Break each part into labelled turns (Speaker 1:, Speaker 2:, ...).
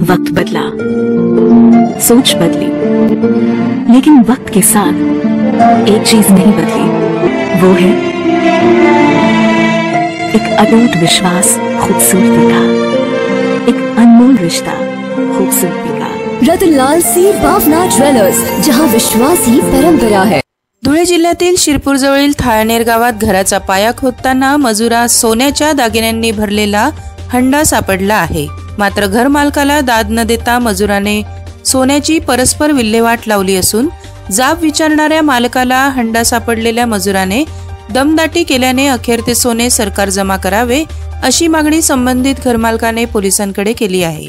Speaker 1: वक्त बदला। सोच बदली। लेकिन वक्त के साथ एक चीज नहीं बदली। वो है एक अटूट विश्वास खूबसूरती का। एक अनमोल रिश्ता खूबसूरती का।
Speaker 2: रतनलाल सी भावना ज्वेलर्स जहां विश्वास ही परंपरा है।
Speaker 3: धुळे जिल्ह्यातील शिरपूरजवळील थाळनेर गावात घराचा पाया खोदताना मजुरा सोन्याच्या दागिन्यांनी भरलेला हंडा सापडला आहे. मात्र घरमालकाला दाद न देता मजुराने सोन्याची परस्पर विल्हेवाट लावली असून जाब विचारणाऱ्या मालकाला हंडा सापडलेल्या मजुराने दमदाटी केल्याने अखेर ते सोने सरकार जमा करावे अशी मागणी संबंधित घरमालकाने पोलिसांकडे केली आहे.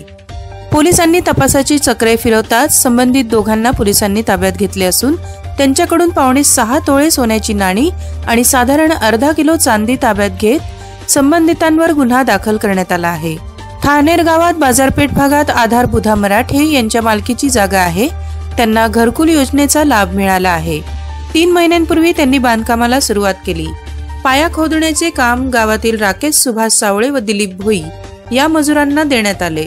Speaker 3: पोलिसांनी तपासाची चक्रे फिरवताच संबंधित दोघांना पोलिसांनी ताब्यात घेतले असून त्यांच्याकडून पावणे सहा तोळे सोन्याची नाणी आणि साधारण अर्धा किलो चांदी ताब्यात घेत संबंधितांवर गुन्हा दाखल करण्यात आला आहे. ठाणेर गावात बाजारपेठ भागात आधार बुधा मराठे यांच्या मालकीची जागा आहे. त्यांना घरकुल योजनेचा लाभ मिळाला आहे. तीन महिन्यांपूर्वी त्यांनी बांधकामाला सुरुवात केली. पाया खोदण्याचे काम गावातील राकेश सुभाष सावळे व दिलीप भोई या मजुरांना देण्यात आले.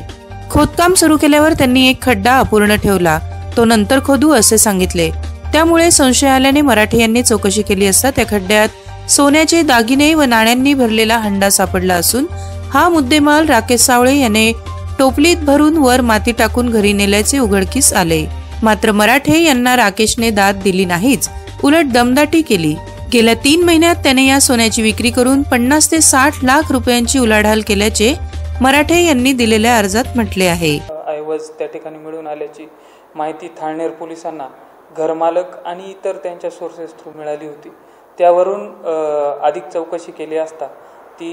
Speaker 3: खोदकाम सुरू केल्यावर त्यांनी एक खड्डा अपूर्ण ठेवला. तो नंतर खोदू असे सांगितले. त्यामुळे संशय आल्याने मराठे यांनी चौकशी केली असता त्या खड्ड्यात सोन्याचे दागिने व नाण्यांनी भरलेला हंडा सापडला असून हा मुद्देमाल राकेश सावळे याने टोपलीत भरून वर माती टाकून घरी नेल्याचे उघडकीस आले. मात्र मराठे यांना राकेशने दाद दिली नाहीच उलट दमदाटी केली. गेल्या तीन महिन्यात त्याने या सोन्याची विक्री करून पन्नास ते साठ लाख रुपयांची उलाढाल केल्याचे मराठे यांनी दिलेल्या अर्जात म्हटले आहे.
Speaker 4: ऐवज त्या ठिकाणी मिळून आल्याची माहिती थाळनेर पोलिसांना घरमालक आणि इतर त्यांच्या सोर्सेस थ्रू मिळाली होती. त्यावरून अधिक चौकशी केली असता ती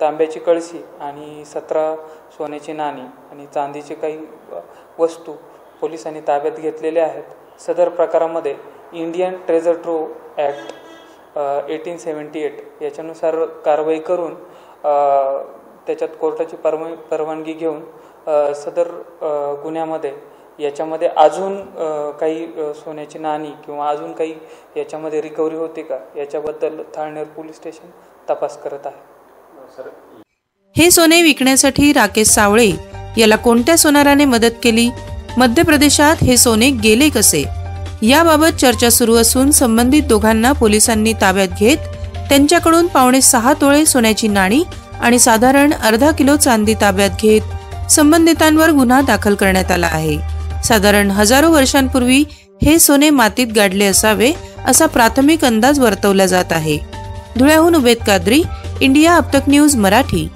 Speaker 4: तांब्याची कळशी आणि सतरा सोन्याची नाणी आणि चांदीची काही वस्तू पोलिसांनी ताब्यात घेतलेल्या आहेत. सदर प्रकारामध्ये Indian treasure trove act eighteen seventy eight याच्यानुसार कारवाई करून त्याच्यात कोर्टाची परवा परवानगी घेऊन सदर गुन्ह्यामध्ये याच्यामध्ये अजून काही सोन्याची नाणी किंवा अजून काही याच्यामध्ये रिकव्हरी होते का याच्याबद्दल थाळनेर पोलीस स्टेशन तपास करत आहे.
Speaker 3: हे सोने विकण्यासाठी राकेश सावळे याला कोणत्या सोनाराने मदत केली? मध्य प्रदेशात हे सोने गेले कसे? याबाबत चर्चा सुरू असून संबंधित दोघांना पोलिसांनी ताब्यात घेत त्यांच्याकडून पावणे सहा तोळे सोन्याची नाणी आणि साधारण अर्धा किलो चांदी ताब्यात घेत संबंधितांवर गुन्हा दाखल करण्यात आला आहे. साधारण हजारो वर्षांपूर्वी हे सोने मातीत गाडले असावे असा प्राथमिक अंदाज वर्तवला जात आहे. धुळ्याहून उबेद कादरी इंडिया अब तक न्यूज मराठी